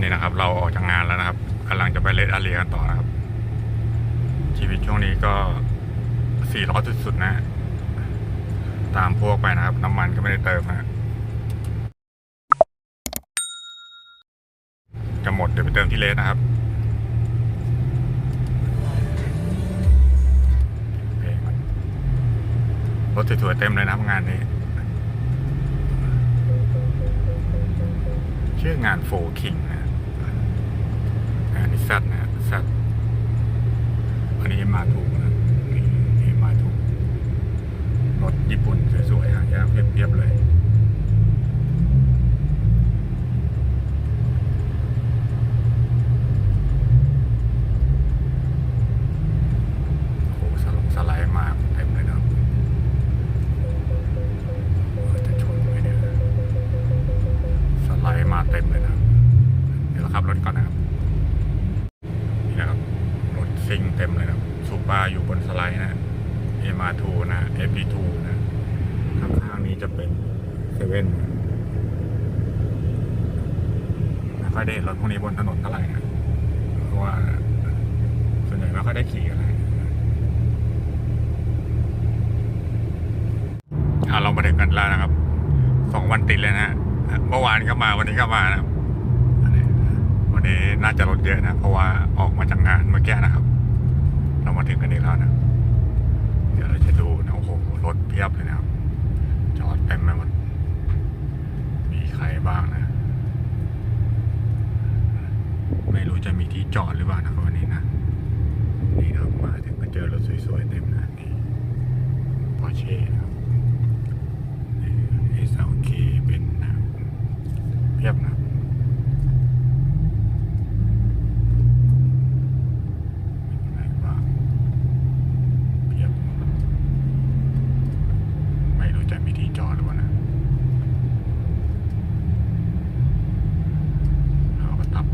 นี่นะครับ เราออกจากงานแล้วนะครับกำลังจะไปเลดอาเรียกันต่อนะครับ ชีวิตช่วงนี้ก็สี่ล้อสุดๆนะ ตามพวกไปนะครับ น้ำมันก็ไม่ได้เติมนะจะหมดเดี๋ยวไปเติมที่เลสนะครับรถสวยๆเต็มเลยนะครับงานนี้ ชื่องานโฟคิงนะงานนี้ซัดนะซัด อันนี้มาถูกนะนี่นี่มาถูกรถญี่ปุ่นสวยๆหายากเพียบๆเลยโอ้งสไลด์มาเต็มเลยนะครับเออจะชนไหมเลยสไลด์มาเต็มเลยนะ เดี๋ยวเราขับรถก่อนนะครับ นี่นะครับ รถซิ่งเต็มเลยนะครับซูเปอร์อยู่บนสไลด์นะ MR2 นะ FP2 นะข้างๆนี้จะเป็นเซเว่นไม่ค่อยได้รถพวกนี้บนถนนเท่าไหร่นะเพราะว่า ส่วนใหญ่ไม่ค่อยได้ขี่อะไรเรามาถึงกันแล้วนะครับสองวันติดเลยนะเมื่อวานก็มาวันนี้ก็มานะวันนี้น่าจะรถเยอะนะ เพราะว่าออกมาจากงานเมื่อกี้นะครับ เรามาถึงกันอีกแล้วนะ เดี๋ยวเราจะดูนะโอ้โหรถเพียบเลยนะครับ จอดเต็มไปหมด มีใครบ้างนะ ไม่รู้จะมีที่จอดหรือเปล่านะครับวันนี้นะ นี่นะครับมาถึงก็เจอรถสวยๆเต็มนะนี่ปอร์เช่นะครับเอสโอเคเป็นนะครับเพียบนะครับเป็นไงบ้างเพียบ ไม่รู้จะมีที่จอดหรือเปล่านะเราก็ตับ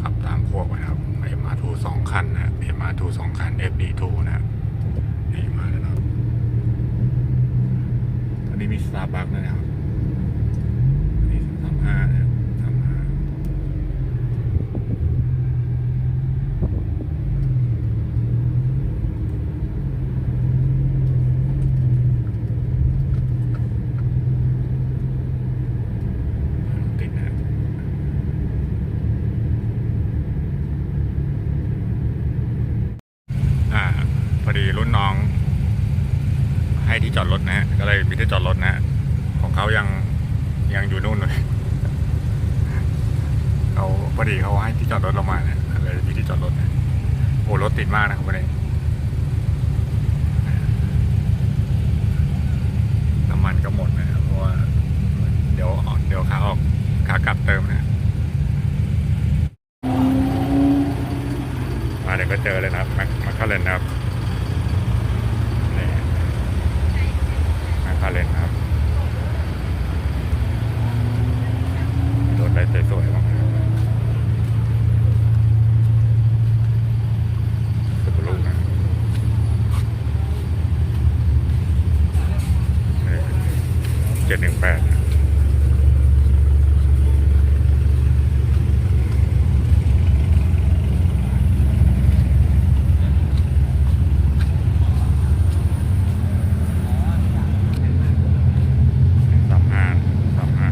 ขับตามพวกไปนะครับเอ็มอาร์ทูสอง คันนะเอ็มอาร์ทูสองคันเอฟดีทูนะนี่มาแล้วครับตอนนี้มีสตาร์บัคนะครับอันนี่สามห้านะสามห้าติดนะ อ่าพอดีรุ่นน้อง ให้ที่จอดรถนะฮะก็เลยมีที่จอดรถนะฮะ ของเขายังยังอยู่นู่นเลยเขาพอดีเขาให้ที่จอดรถเรามาเนี่ยเลยมีที่จอดรถนะโอ้รถติดมากนะครับวันนี้น้ำมันก็หมดนะครับเพราะว่าเดี๋ยวออกเดี๋ยวขาออกขากลับเติมนะมาเดี๋ยวก็เจอเลยนะครับแมคแมคคาเรนนะครับนี่แมคคาเรนนะครับรถได้สวยๆมากสุดลูกนะเจ็ดหนึ่งแปดสามห้าสามห้า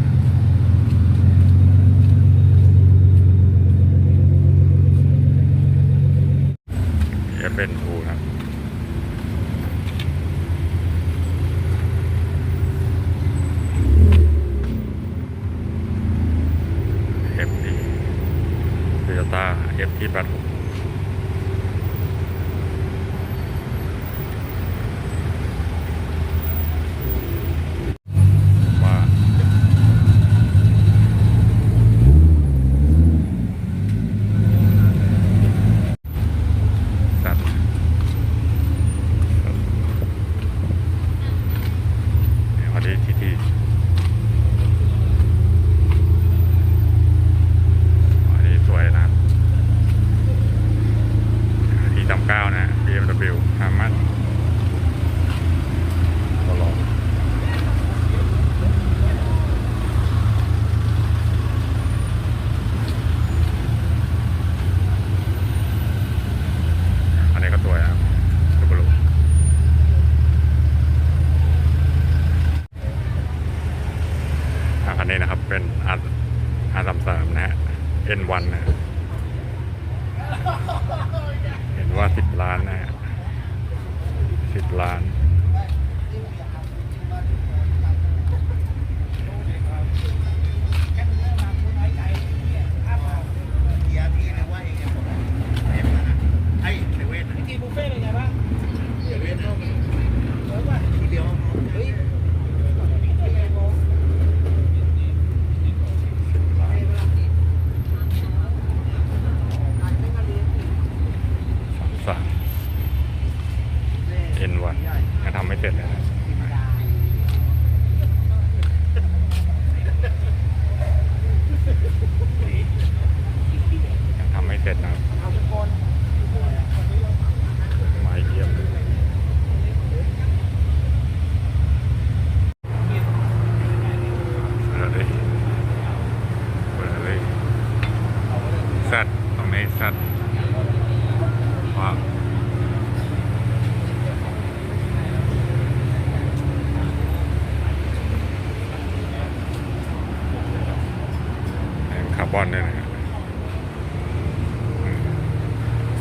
เอฟเป็นทูนะครับ เอฟดี โยต้าเอฟที่แปดหก ครับ เป็นอาอสามสนะฮะ N1 นะเห็นว่าสิบล้านนะฮะสิบล้าน ก่อนยังทำไม่เสร็จเลยนะ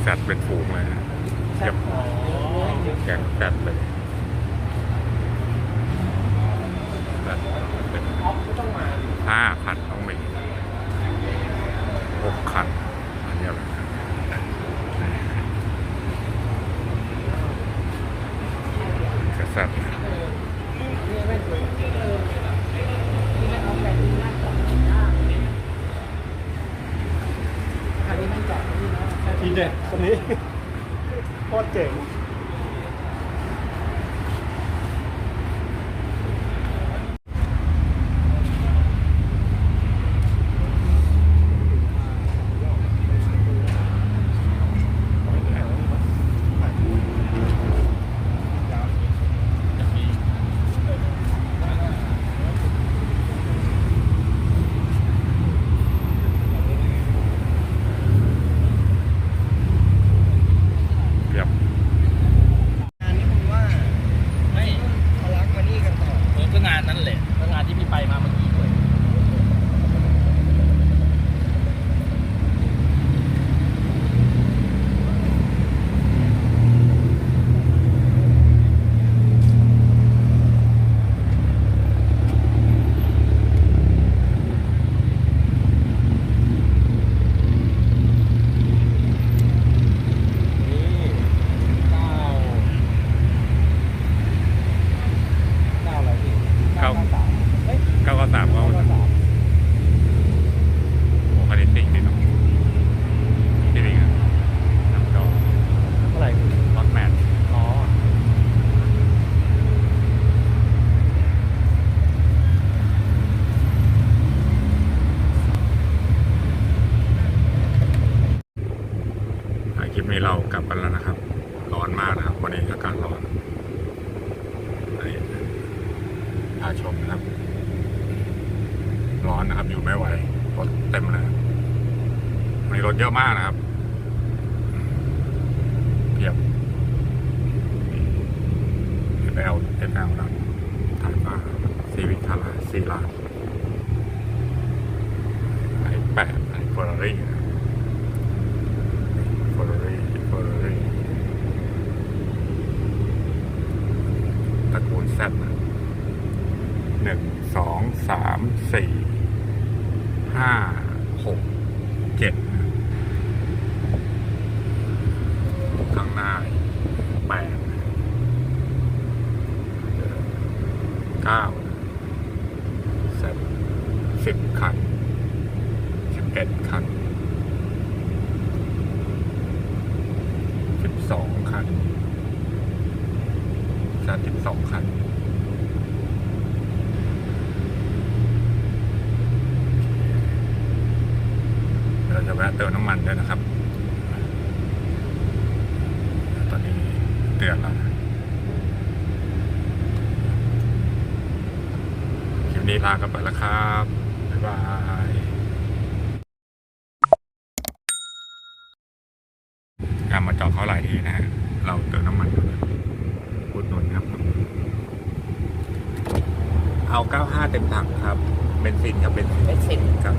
จัดเป็นฝูงเลยยับแกงจัดเลยดัดเป็นอ๋อไม่ต้องมาห้าพัน ระกูลแซดหนึ่งสองสามสี่ห้าหกเจ็ดข้างหน้าแปดเก้าสิบคันสิบเอ็ดคัน ด้วยนะครับ ตอนนี้เตือนแล้วคลิปนี้ลากันไปแล้วครับ บ๊ายบายการมาจอดเขาหลายทีนะฮะ เราเติมน้ำมันอุดหนุนครับ เอา 95 เต็มถังครับ เบนซินครับเบนซินเบนซินครับ